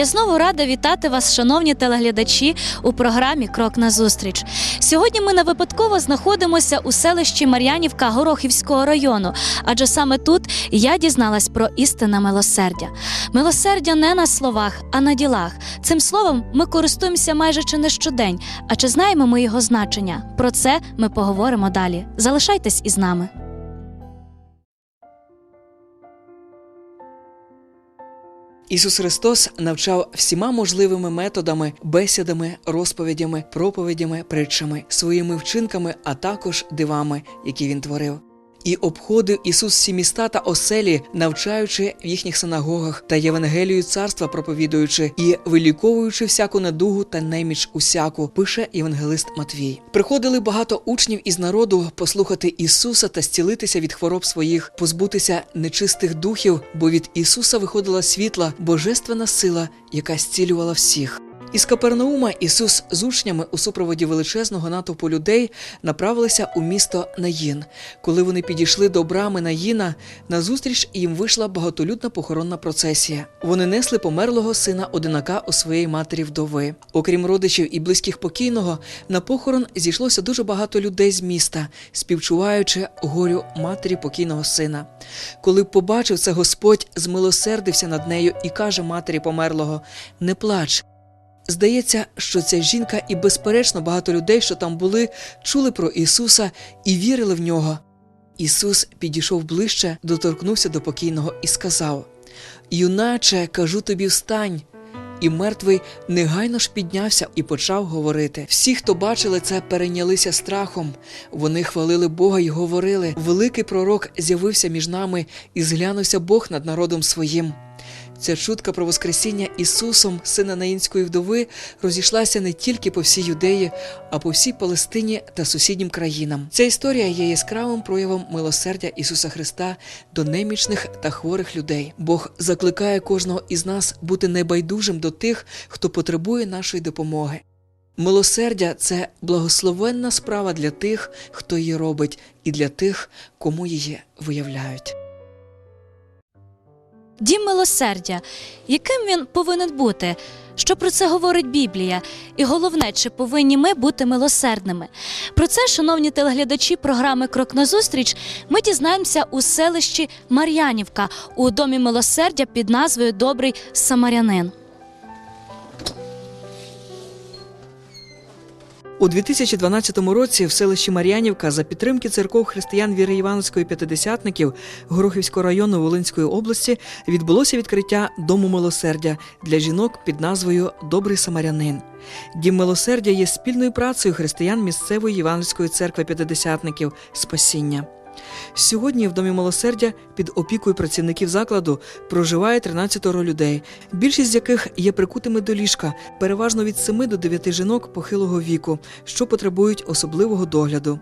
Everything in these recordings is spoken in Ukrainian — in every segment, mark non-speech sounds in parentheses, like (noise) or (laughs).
Я знову рада вітати вас, шановні телеглядачі, у програмі Крок назустріч. Сьогодні ми не випадково знаходимося у селищі Мар'янівка Горохівського району, адже саме тут я дізналась про істинне милосердя. Милосердя не на словах, а на ділах. Цим словом ми користуємося майже чи не щодень. А чи знаємо ми його значення? Про це ми поговоримо далі. Залишайтесь із нами. Ісус Христос навчав всіма можливими методами, бесідами, розповідями, проповідями, притчами, своїми вчинками, а також дивами, які він творив. І обходив Ісус всі міста та оселі, навчаючи в їхніх синагогах та Євангелію царства проповідуючи і виліковуючи всяку недугу та неміч усяку, пише євангелист Матвій. Приходили багато учнів із народу послухати Ісуса та зцілитися від хвороб своїх, позбутися нечистих духів, бо від Ісуса виходила світла, божественна сила, яка зцілювала всіх. Із Капернаума Ісус з учнями у супроводі величезного натовпу людей направилися у місто Наїн. Коли вони підійшли до брами Наїна, назустріч їм вийшла багатолюдна похоронна процесія. Вони несли померлого сина одинака у своєї матері вдови. Окрім родичів і близьких покійного, на похорон зійшлося дуже багато людей з міста, співчуваючи горю матері покійного сина. Коли побачив це Господь, змилосердився над нею і каже матері померлого: Не плач. Здається, що ця жінка і, безперечно, багато людей, що там були, чули про Ісуса і вірили в нього. Ісус підійшов ближче, доторкнувся до покійного і сказав: Юначе, кажу тобі, встань. І мертвий негайно ж піднявся і почав говорити. Всі, хто бачили це, перейнялися страхом. Вони хвалили Бога й говорили: Великий пророк з'явився між нами, і зглянувся Бог над народом своїм. Ця чутка про Воскресіння Ісусом, сина Наїнської вдови, розійшлася не тільки по всій юдеї, а по всій Палестині та сусіднім країнам. Ця історія є яскравим проявом милосердя Ісуса Христа до немічних та хворих людей. Бог закликає кожного із нас бути небайдужим до тих, хто потребує нашої допомоги. Милосердя це благословенна справа для тих, хто її робить, і для тих, кому її виявляють. Дім милосердя. Яким він повинен бути? Що про це говорить Біблія? І головне, чи повинні ми бути милосердними? Про це, шановні телеглядачі програми Крок на зустріч, ми дізнаємося у селищі Мар'янівка у домі милосердя під назвою Добрий Самарянин. У 2012 році в селищі Мар'янівка за підтримки церков християн віри Івановської п'ятидесятників Горохівського району Волинської області відбулося відкриття Дому милосердя для жінок під назвою Добрий Самарянин. Дім милосердя є спільною працею християн місцевої Івановської церкви п'ятидесятників Спасіння. Сьогодні в домі милосердя під опікою працівників закладу проживає 13 людей, більшість з яких є прикутими до ліжка, переважно від 7 до 9 жінок похилого віку, що потребують особливого догляду.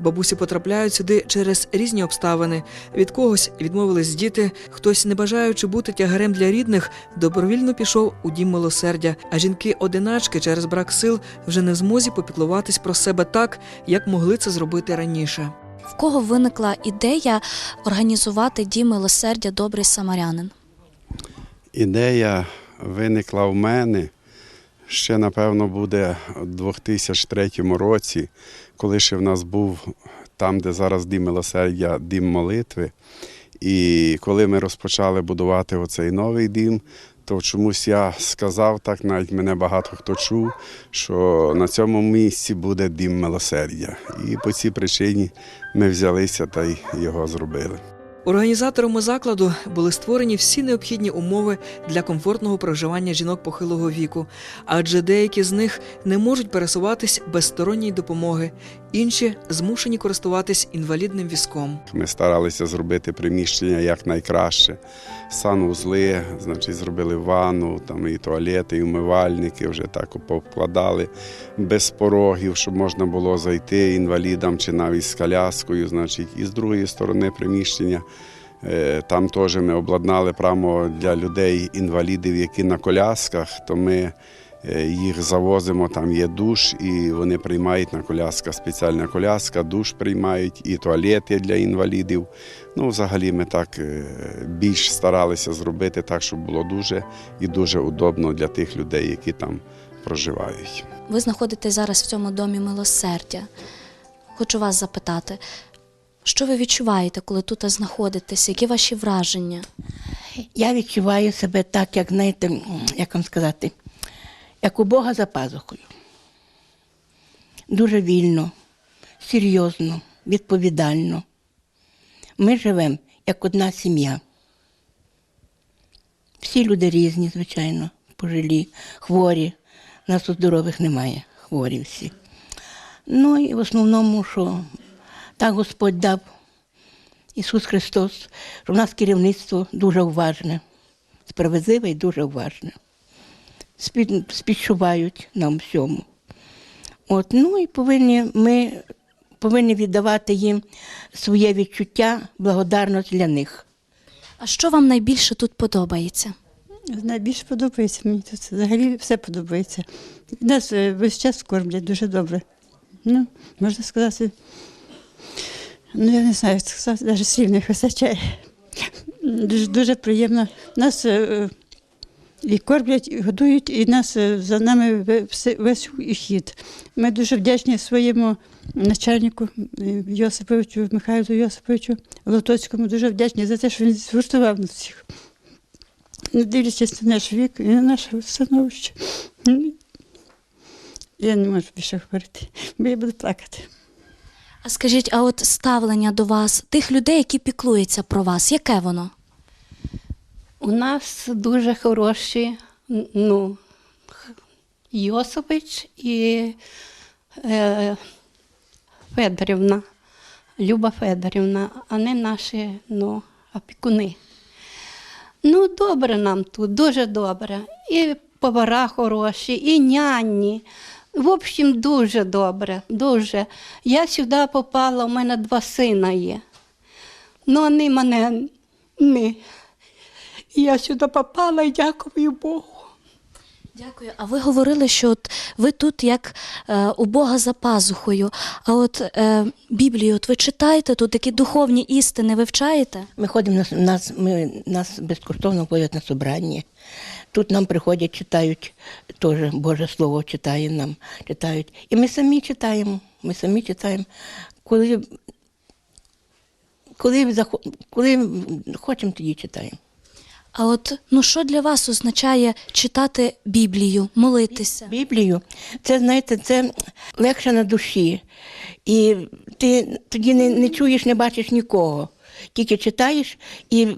Бабусі потрапляють сюди через різні обставини. Від когось відмовились діти, хтось, не бажаючи бути тягарем для рідних, добровільно пішов у дім милосердя. А жінки-одиначки через брак сил вже не змозі попіклуватись про себе так, як могли це зробити раніше. В кого виникла ідея організувати дім милосердя Добрий Самарянин? Ідея виникла в мене ще, напевно, буде у 2003 році, коли ще в нас був там, де зараз дім милосердя, дім молитви. І коли ми розпочали будувати оцей новий дім, то чомусь я сказав, так навіть мене багато хто чув, що на цьому місці буде дім милосердя. І по цій причині ми взялися та й його зробили. Організаторами закладу були створені всі необхідні умови для комфортного проживання жінок похилого віку, адже деякі з них не можуть пересуватись без сторонньої допомоги, інші змушені користуватись інвалідним візком. Ми старалися зробити приміщення якнайкраще. Санузли, значить, зробили ванну, там і туалети, і умивальники вже так повкладали без порогів, щоб можна було зайти інвалідам чи навіть з коляскою. Значить, і з другої сторони приміщення. е, Там теж ми обладнали прямо для людей, інвалідів, які на колясках, то ми Е, Їх завозимо, там є душ, і вони приймають на коляска, спеціальна коляска, душ приймають, і туалети для інвалідів. Ну, взагалі, ми так е, більш старалися зробити так, щоб було дуже і дуже удобно для тих людей, які там проживають. Ви знаходитесь зараз в цьому домі милосердя. Хочу вас запитати, що ви відчуваєте, коли тут знаходитесь? Які ваші враження? Я відчуваю себе так, як знаєте, як вам сказати, як у Бога за пазухою. Дуже вільно, серйозно, відповідально. Ми живемо як одна сім'я. Всі люди різні, звичайно, пожилі, хворі. Нас тут здорових немає, хворі всі. Ну і в основному, що так Господь дав Ісус Христос, що в нас керівництво дуже уважне, справедливе і дуже уважне. Спід- Співчувають нам всьому. От, ну і повинні, ми повинні віддавати їм своє відчуття, благодарність для них. А що вам найбільше тут подобається? Найбільше подобається мені тут. Взагалі все подобається. Нас е, весь час кормлять дуже добре. Ну, можна сказати, ну я не знаю, як сказати, навіть не вистачає. Дуже, дуже приємно. Нас е, і кормлять, і годують, і нас е, за нами весь хід. Ми дуже вдячні своєму начальнику е, Йосиповичу, Михайлу Йосиповичу Лотоцькому, дуже вдячні за те, що він згуртував нас всіх не дивлячись на наш вік і на наше становище. Я не можу більше говорити, бо я буду плакати. А скажіть, а от ставлення до вас, тих людей, які піклуються про вас, яке воно? У нас дуже хороші, ну, Х- і е, Федорівна, Люба Федорівна, вони наші ну, опікуни. Ну, добре нам тут, дуже добре. І повара хороші, і няні. В общем, дуже добре, дуже. Я сюди попала, у мене два сина є. Ну, вони мене не. І Я сюди попала і дякую Богу. Дякую. А ви говорили, що от ви тут як е, у Бога за пазухою. А от е, Біблію, от ви читаєте тут такі духовні істини, вивчаєте? Ми ходимо на нас, ми, нас безкоштовно водять на собрання. Тут нам приходять, читають теж Боже Слово читає нам, читають. І ми самі читаємо. Ми самі читаємо. Коли, коли, коли хочемо, тоді читаємо. А от ну що для вас означає читати Біблію, молитися? Біблію, це знаєте, це легше на душі. І ти тоді не, не чуєш, не бачиш нікого. Тільки читаєш і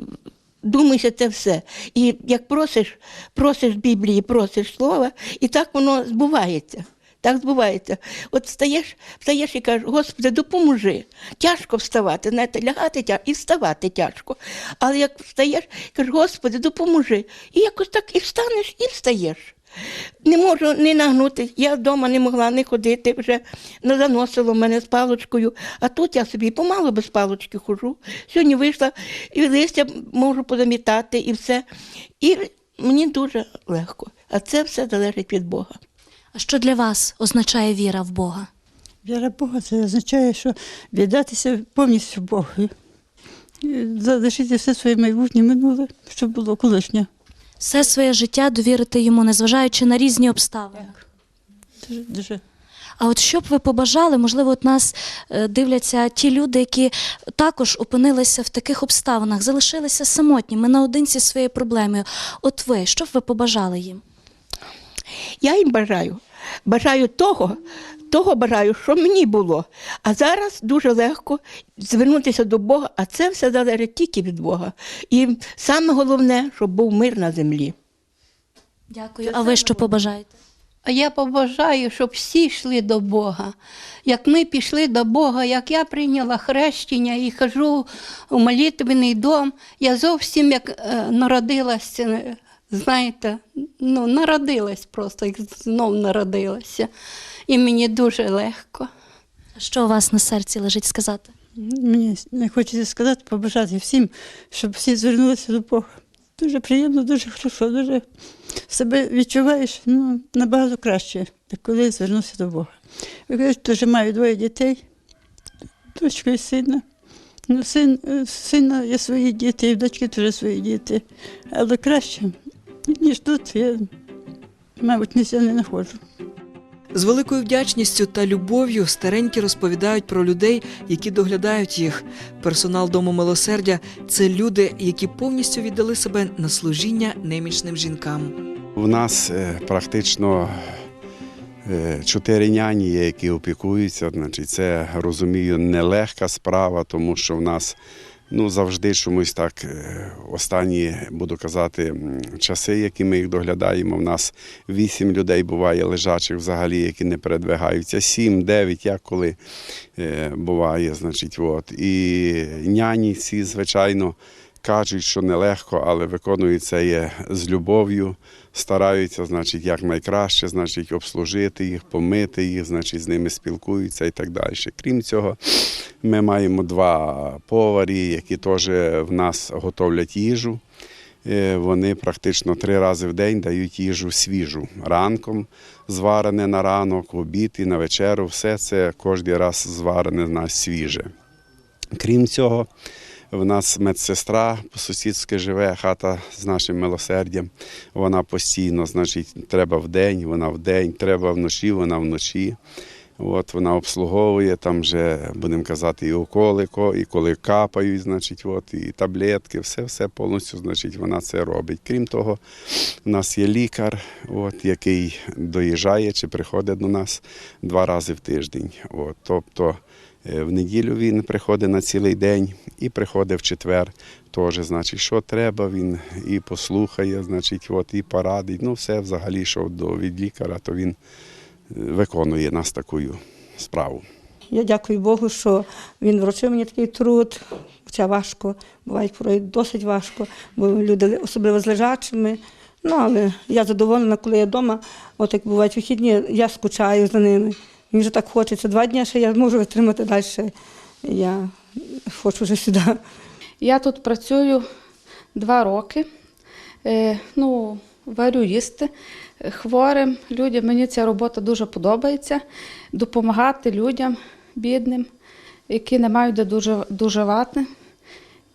думаєш це все. І як просиш, просиш Біблії, просиш слова, і так воно збувається. Так збувається. От встаєш, встаєш і кажеш, Господи, допоможи. Тяжко вставати, знаєте, лягати тяжко і вставати тяжко. Але як встаєш, кажеш, Господи, допоможи. І якось так і встанеш, і встаєш. Не можу не нагнути. Я вдома не могла не ходити, вже не заносило мене з паличкою. А тут я собі помалу без палички хожу. Сьогодні вийшла і листя можу позамітати і все. І мені дуже легко. А це все залежить від Бога. А що для вас означає віра в Бога? Віра в Бога це означає, що віддатися повністю Богу. Залишити все своє майбутнє минуле, щоб було колишнє. Все своє життя довірити йому, незважаючи на різні обставини. Дуже, дуже. А от що б ви побажали, можливо, от нас е, дивляться ті люди, які також опинилися в таких обставинах, залишилися самотніми наодинці зі своєю проблемою. От ви, що б ви побажали їм? Я їм бажаю. Бажаю того, того бажаю, що мені було. А зараз дуже легко звернутися до Бога, а це все залежить тільки від Бога. І саме головне, щоб був мир на землі. Дякую. А ви що побажаєте? А я побажаю, щоб всі йшли до Бога. Як ми пішли до Бога, як я прийняла хрещення і хожу у молитвений дом, я зовсім як е, народилася, знаєте, ну, народилась просто, як знов народилася. І мені дуже легко. Що у вас на серці лежить сказати? Мені не хочеться сказати, побажати всім, щоб всі звернулися до Бога. Дуже приємно, дуже хорошо, дуже себе відчуваєш ну, набагато краще, коли звернувся до Бога. Я кажу, теж маю двоє дітей, дочку і сина. Ну, син, е, сина є свої діти, і в дочки теж свої діти. Але краще, ніж тут, я, мабуть, ніся не знаходжу. З великою вдячністю та любов'ю старенькі розповідають про людей, які доглядають їх. Персонал дому милосердя це люди, які повністю віддали себе на служіння немічним жінкам. У нас е, практично е, чотири няні є, які опікуються. Значить, це розумію нелегка справа, тому що в нас ну, завжди чомусь так е, останні, буду казати, часи, які ми їх доглядаємо. В нас вісім людей буває лежачих взагалі, які не передвигаються, сім, дев'ять, як коли е, буває. Значить, от. І няні ці, звичайно. Кажуть, що нелегко, але виконують це є з любов'ю, стараються, значить, якнайкраще, значить, обслужити їх, помити їх, значить, з ними спілкуються і так далі. Крім цього, ми маємо два поварі, які теж в нас готовлять їжу. Е, Вони практично три рази в день дають їжу свіжу. Ранком зварене на ранок, обід і на вечеру. Все це кожен раз зварене на свіже. Крім цього, в нас медсестра по-сусідськи живе, хата з нашим милосердям. Вона постійно, значить, треба вдень, вона вдень, треба вночі, вона вночі. От вона обслуговує там вже, будемо казати, і уколи, і коли капають, значить, от, і таблетки, все, все повністю, значить, вона це робить. Крім того, у нас є лікар, от, який доїжджає чи приходить до нас два рази в тиждень. От, тобто в неділю він приходить на цілий день і приходить в четвер. Теж, значить, що треба, він і послухає, значить, от, і порадить. Ну, все взагалі, що до від лікаря, то він е, виконує нас таку справу. Я дякую Богу, що він вручив мені такий труд, хоча важко, буває порой досить важко, бо люди особливо з лежачими. Ну, але я задоволена, коли я вдома, от як бувають вихідні, я скучаю за ними. Мені вже так хочеться. Два дні ще я зможу витримати далі. Я хочу вже сюди. Я тут працюю два роки. Е, ну, варю їсти хворим людям. Мені ця робота дуже подобається. Допомагати людям бідним, які не мають де дуже, доживати.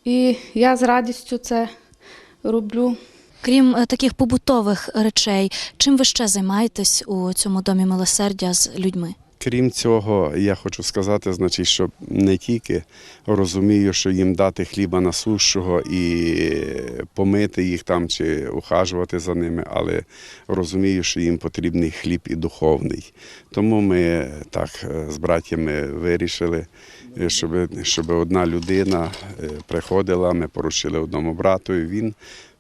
І я з радістю це роблю. Крім е, таких побутових речей, чим ви ще займаєтесь у цьому домі милосердя з людьми? Крім цього, я хочу сказати, значить, що не тільки розумію, що їм дати хліба насущого і помити їх там чи ухажувати за ними, але розумію, що їм потрібний хліб і духовний. Тому ми так е, з братями вирішили, е, щоб, щоб одна людина е, приходила, ми поручили одному брату, і він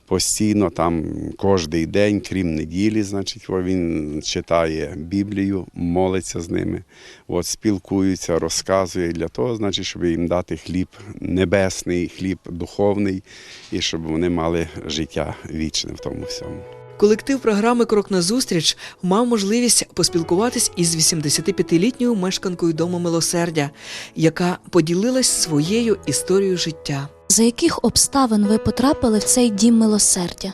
постійно там кожен день, крім неділі, значить, він читає Біблію, молиться з ними, от, спілкується, розказує для того, значить, щоб їм дати хліб небесний, хліб духовний, і щоб вони мали життя вічне в тому всьому. Колектив програми Крок назустріч мав можливість поспілкуватись із 85-літньою мешканкою дому милосердя, яка поділилась своєю історією життя. За яких обставин ви потрапили в цей дім милосердя?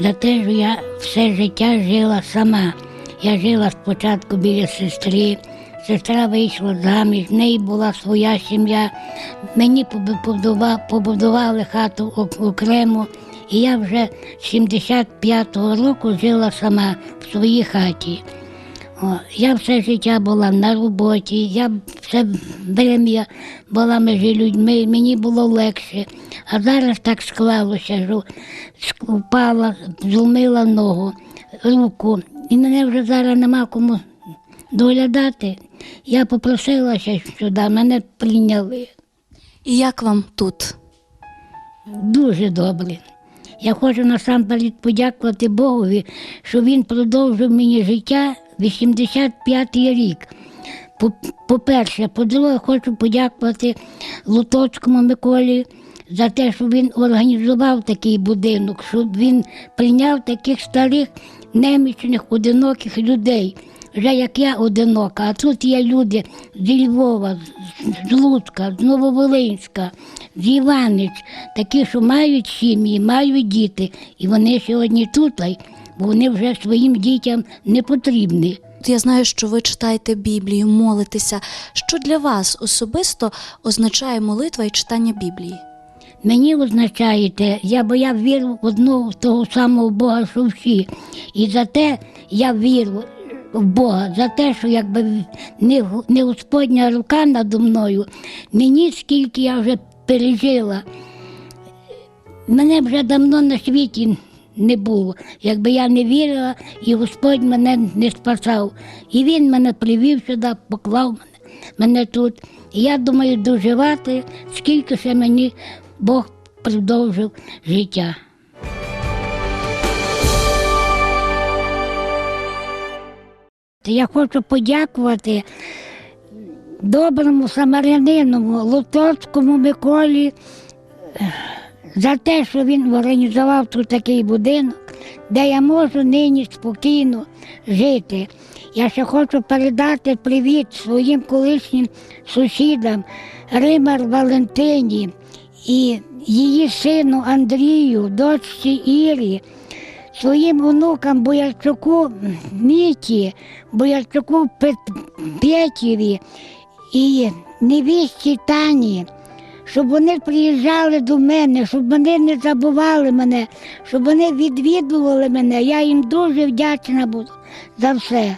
За те, що я все життя жила сама. Я жила спочатку біля сестри. Сестра вийшла заміж, в неї була своя сім'я. Мені побудували хату ок- окремо, і я вже з 75-го року жила сама в своїй хаті. Я все життя була на роботі, я все время була між людьми, мені було легше. А зараз так склалося, що впала, зломила ногу, руку, і мене вже зараз нема кому доглядати. Я попросилася сюди, мене прийняли. І як вам тут? Дуже добре. Я хочу насамперед подякувати Богові, що він продовжив мені життя 85-й рік. По- По-перше, по-друге, хочу подякувати Лутоцькому Миколі за те, що він організував такий будинок, щоб він прийняв таких старих немічних, одиноких людей. вже як я одинока, а тут є люди зі Львова, з- Луцька, з Нововолинська, з Іванич, такі, що мають сім'ї, мають діти, і вони сьогодні тут, вони вже своїм дітям не потрібні. Я знаю, що ви читаєте Біблію, молитеся. Що для вас особисто означає молитва і читання Біблії? Мені означаєте, я бо я вірю в одного того самого Бога, що всі. І за те я вірю в Бога, за те, що якби не, не Господня рука надо мною, мені скільки я вже пережила, мене вже давно на світі не було. Якби я не вірила, і Господь мене не спасав. І Він мене привів сюди, поклав мене, мене тут. І я думаю, доживати, скільки ще мені Бог продовжив життя. Я хочу подякувати доброму самарянину Лутоцькому Миколі за те, що він організував тут такий будинок, де я можу нині спокійно жити. Я ще хочу передати привіт своїм колишнім сусідам Римар Валентині і її сину Андрію, дочці Ірі, своїм онукам Боярчуку Міті, Боярчуку Пет- Петєві і невісті Тані, щоб вони приїжджали до мене, щоб вони не забували мене, щоб вони відвідували мене. Я їм дуже вдячна буду за все.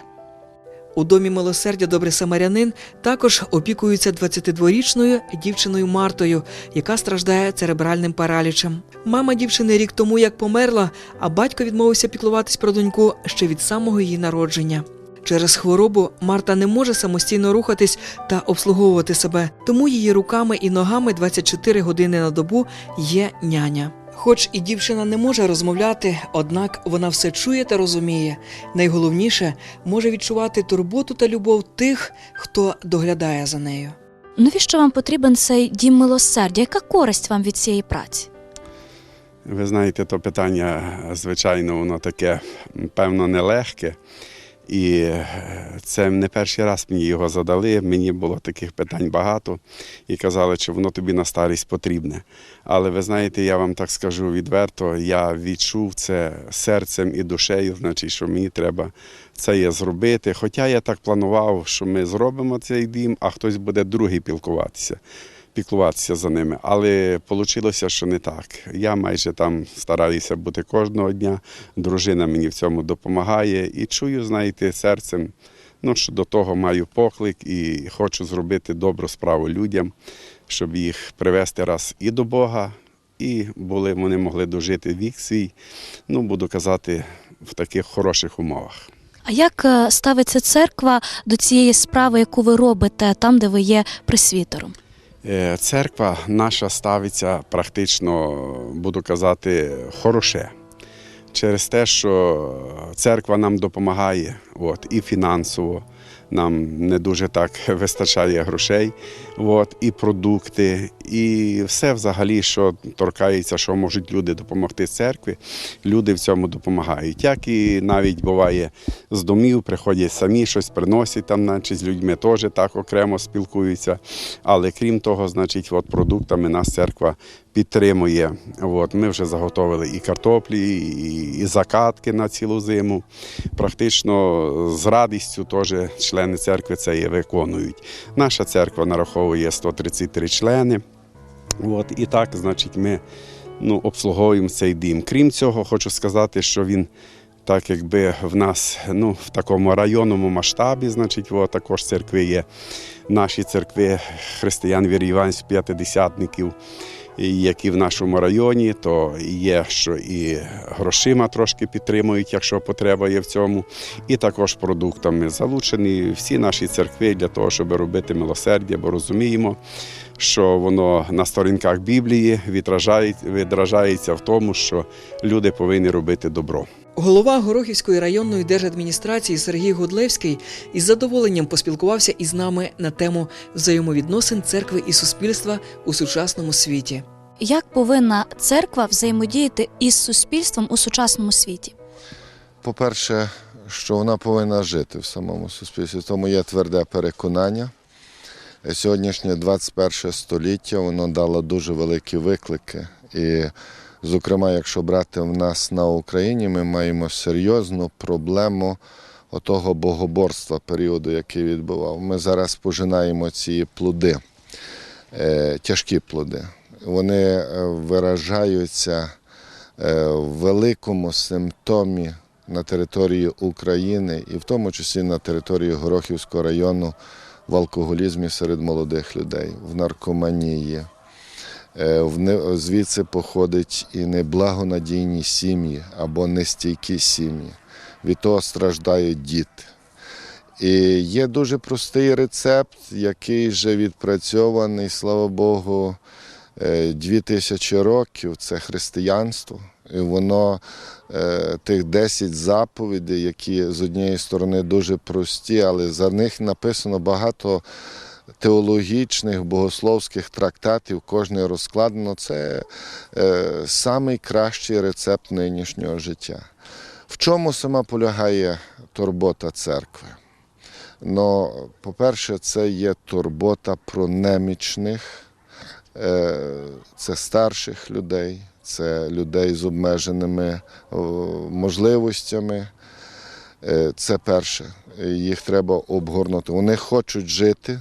У домі милосердя Добрий Самарянин також опікуються 22-річною дівчиною Мартою, яка страждає церебральним паралічем. Мама дівчини рік тому як померла, а батько відмовився піклуватись про доньку ще від самого її народження. Через хворобу Марта не може самостійно рухатись та обслуговувати себе, тому її руками і ногами 24 години на добу є няня. Хоч і дівчина не може розмовляти, однак вона все чує та розуміє. Найголовніше може відчувати турботу та любов тих, хто доглядає за нею. Навіщо вам потрібен цей дім милосердя? Яка користь вам від цієї праці? Ви знаєте, то питання, звичайно, воно таке, певно, нелегке. І е, це не перший раз мені його задали. Мені було таких питань багато і казали, чи воно тобі на старість потрібне. Але ви знаєте, я вам так скажу відверто, я відчув це серцем і душею, значить, що мені треба це є зробити. Хоча я так планував, що ми зробимо цей дім, а хтось буде другий пілкуватися піклуватися за ними. Але вийшло, що не так. Я майже там стараюся бути кожного дня. Дружина мені в цьому допомагає і чую, знаєте, серцем, ну, що до того маю поклик і хочу зробити добру справу людям, щоб їх привести раз і до Бога, і були, вони могли дожити вік свій, ну, буду казати, в таких хороших умовах. А як е, ставиться церква до цієї справи, яку ви робите там, де ви є пресвітером? Е, Церква наша ставиться практично, буду казати, хороше. Через те, що церква нам допомагає от, і фінансово, нам не дуже так (laughs) вистачає грошей, от, і продукти, і все взагалі, що торкається, що можуть люди допомогти церкві, люди в цьому допомагають. Як і навіть буває з домів, приходять самі щось приносять там, наче з людьми теж так окремо спілкуються. Але крім того, значить, от продуктами нас церква підтримує. От, ми вже заготовили і картоплі, і, і закатки на цілу зиму. Практично з радістю теж члени церкви це і виконують. Наша церква нараховує 133 члени. От, і так, значить, ми ну, обслуговуємо цей дім. Крім цього, хочу сказати, що він так якби в нас ну, в такому районному масштабі, значить, от, також церкви є. Наші церкви християн віріванських п'ятидесятників, які в нашому районі, то є, що і грошима трошки підтримують, якщо потреба є в цьому, і також продуктами. Залучені всі наші церкви для того, щоб робити милосердя, бо розуміємо, що воно на сторінках Біблії відражає, відражається в тому, що люди повинні робити добро. Голова Горохівської районної держадміністрації Сергій Гудлевський із задоволенням поспілкувався із нами на тему взаємовідносин церкви і суспільства у сучасному світі. Як повинна церква взаємодіяти із суспільством у сучасному світі? По-перше, що вона повинна жити в самому суспільстві. Тому є тверде переконання. Сьогоднішнє 21 століття воно дало дуже великі виклики. І, зокрема, якщо брати в нас на Україні, ми маємо серйозну проблему отого богоборства періоду, який відбував. Ми зараз пожинаємо ці плоди, е, тяжкі плоди. Вони е, виражаються е, в великому симптомі на території України і в тому числі на території Горохівського району в алкоголізмі серед молодих людей, в наркоманії. Е, Звідси походить і неблагонадійні сім'ї або нестійкі сім'ї. Від того страждають діти. І є дуже простий рецепт, який вже відпрацьований, слава Богу, е, дві тисячі років. Це християнство. І воно е, тих 10 заповідей, які з однієї сторони дуже прості, але за них написано багато теологічних, богословських трактатів, кожне розкладено. Це е, самий кращий рецепт нинішнього життя. В чому сама полягає турбота церкви? Ну, по-перше, це є турбота про немічних, е, це старших людей, це людей з обмеженими о, можливостями. Е, Це перше. Їх треба обгорнути. Вони хочуть жити,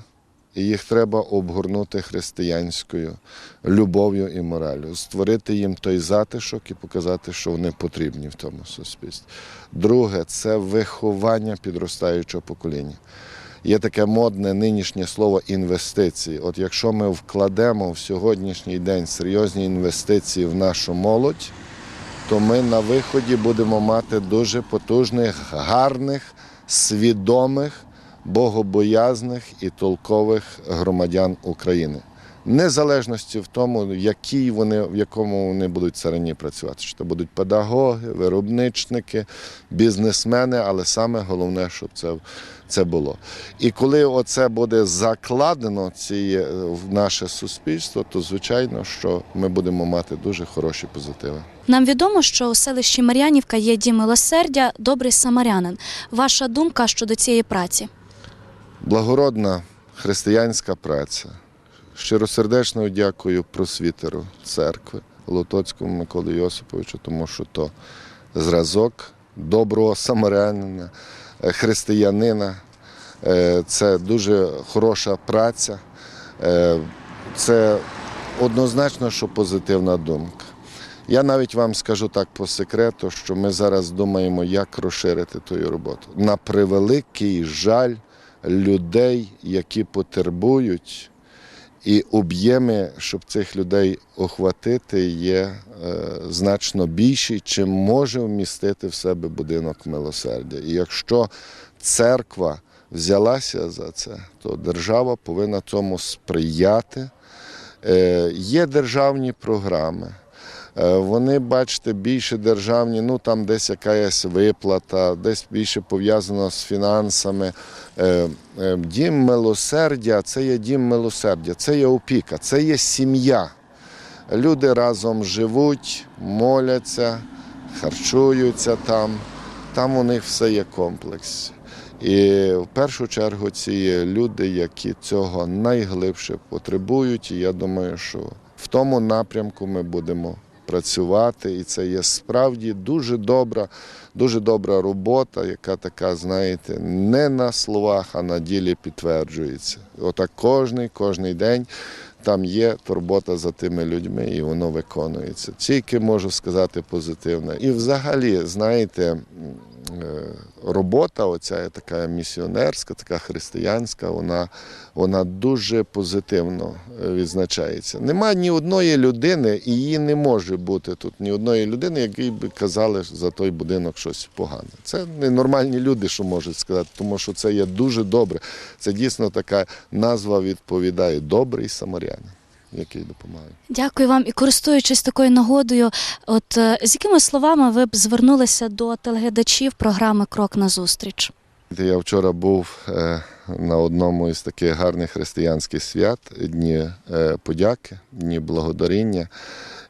і їх треба обгорнути християнською любов'ю і моралю, створити їм той затишок і показати, що вони потрібні в тому суспільстві. Друге це виховання підростаючого покоління. Є таке модне нинішнє слово інвестиції. От якщо ми вкладемо в сьогоднішній день серйозні інвестиції в нашу молодь, то ми на виході будемо мати дуже потужних, гарних, свідомих, богобоязних і толкових громадян України. Незалежності в тому, які вони, в якому вони будуть царині працювати. Чи це будуть педагоги, виробничники, бізнесмени, але саме головне, щоб це, це було. І коли оце буде закладено ці, в наше суспільство, то звичайно, що ми будемо мати дуже хороші позитиви. Нам відомо, що у селищі Мар'янівка є дім милосердя, добрий самарянин. Ваша думка щодо цієї праці? Благородна християнська праця. Щиросердечно дякую просвітеру церкви Лотоцькому Миколі Йосиповичу, тому що то зразок доброго самарянина, е, християнина. Е, Це дуже хороша праця. Е, Це однозначно, що позитивна думка. Я навіть вам скажу так по секрету, що ми зараз думаємо, як розширити ту роботу. На превеликий жаль людей, які потребують, і об'єми, щоб цих людей охватити, є е, значно більші, чим може вмістити в себе будинок милосердя. І якщо церква взялася за це, то держава повинна цьому сприяти. Е, Є державні програми. Е, Вони, бачите, більше державні, ну там десь якась виплата, десь більше пов'язано з фінансами. Е, е, Дім милосердя це є дім милосердя, це є опіка, це є сім'я. Люди разом живуть, моляться, харчуються там. Там у них все є комплекс. І в першу чергу ці є люди, які цього найглибше потребують. І я думаю, що в тому напрямку ми будемо працювати. І це є справді дуже добра, дуже добра робота, яка така, знаєте, не на словах, а на ділі підтверджується. Отак кожний, кожний день. Там є турбота за тими людьми, і воно виконується. Тільки можу сказати позитивно. І взагалі, знаєте, робота, оця така місіонерська, така християнська, вона, вона дуже позитивно е, відзначається. Нема ні одної людини, і її не може бути тут ні одної людини, якій би казали за той будинок щось погане. Це ненормальні люди, що можуть сказати, тому що це є дуже добре. Це дійсно така назва відповідає добрий самарянин, який допомагає. Дякую вам. І користуючись такою нагодою, от е, з якими словами ви б звернулися до телеглядачів програми Крок назустріч? Я вчора був е, на одному із таких гарних християнських свят Дні е, подяки, Дні благодаріння.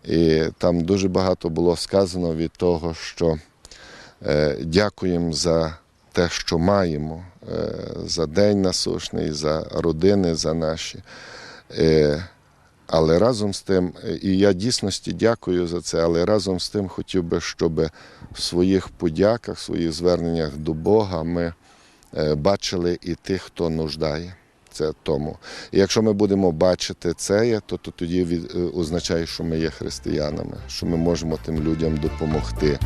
І там дуже багато було сказано від того, що дякуємо за те, що маємо за день насушний, за родини, за наші. Але разом з тим, е, і я дійсності дякую за це, але разом з тим хотів би, щоб в своїх подяках, в своїх зверненнях до Бога ми е, бачили і тих, хто нуждає. Це тому. І якщо ми будемо бачити це, то, то тоді е, означає, що ми є християнами, що ми можемо тим людям допомогти.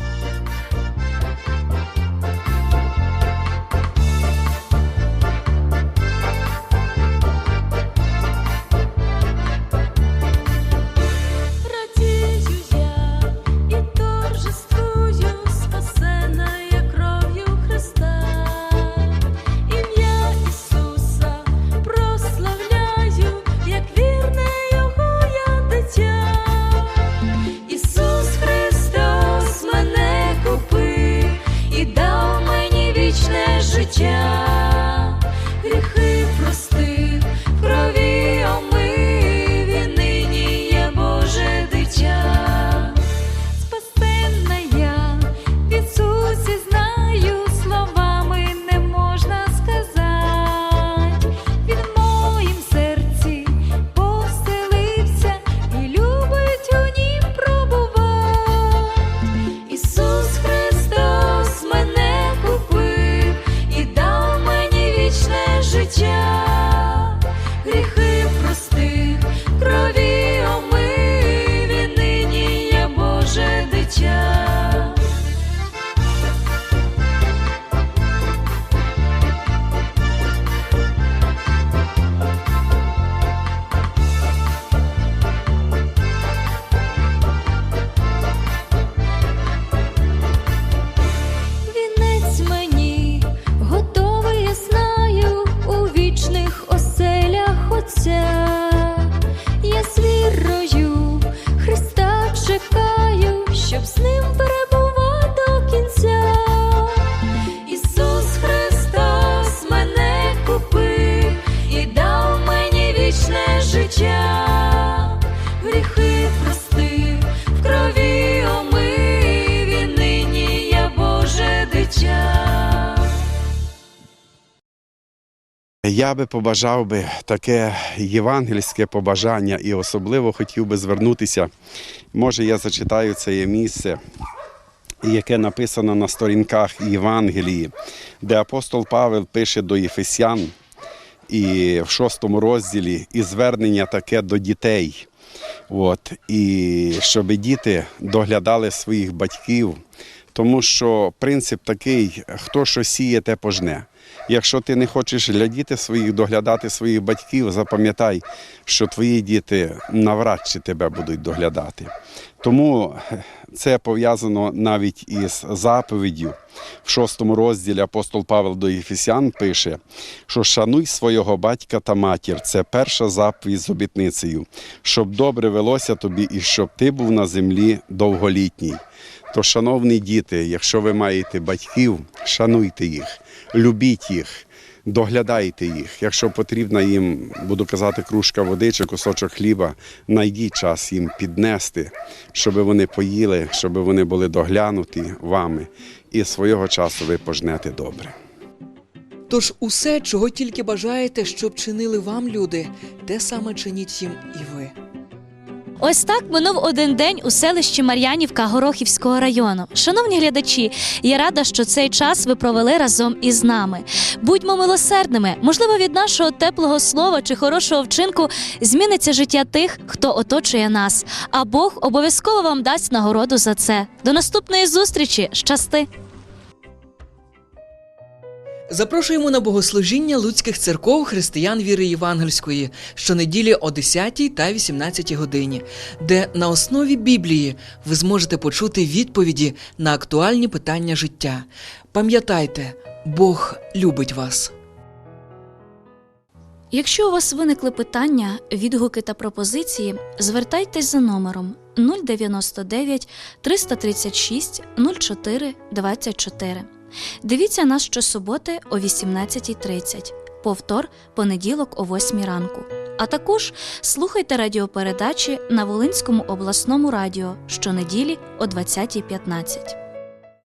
Щоб з ним Я би побажав би таке євангельське побажання і особливо хотів би звернутися. Може, я зачитаю це місце, яке написано на сторінках Євангелії, де апостол Павел пише до Єфесян і в шостому розділі і звернення таке до дітей. От, і щоб діти доглядали своїх батьків, тому що принцип такий, хто що сіє, те пожне. Якщо ти не хочеш глядіти своїх, доглядати своїх батьків, запам'ятай, що твої діти навряд чи тебе будуть доглядати. Тому це пов'язано навіть із заповіддю. В шостому розділі апостол Павел до Єфесян пише, що шануй свого батька та матір. Це перша заповідь з обітницею, щоб добре велося тобі і щоб ти був на землі довголітній. То, шановні діти, якщо ви маєте батьків, шануйте їх, любіть їх, доглядайте їх. Якщо потрібна їм, буду казати, кружка води чи кусочок хліба, знайдіть час їм піднести, щоб вони поїли, щоб вони були доглянуті вами, і свого часу ви пожнете добре. Тож усе, чого тільки бажаєте, щоб чинили вам люди, те саме чиніть їм і ви. Ось так минув один день у селищі Мар'янівка Горохівського району. Шановні глядачі, я рада, що цей час ви провели разом із нами. Будьмо милосердними. Можливо, від нашого теплого слова чи хорошого вчинку зміниться життя тих, хто оточує нас. А Бог обов'язково вам дасть нагороду за це. До наступної зустрічі! Щасти! Запрошуємо на богослужіння Луцьких церков християн віри Євангельської щонеділі о 10 та 18 годині, де на основі Біблії ви зможете почути відповіді на актуальні питання життя. Пам'ятайте, Бог любить вас. Якщо у вас виникли питання, відгуки та пропозиції, звертайтесь за номером 099 336 04 24. Дивіться нас щосуботи о 18.30, повтор понеділок о 8 ранку. А також слухайте радіопередачі на Волинському обласному радіо щонеділі о 20.15.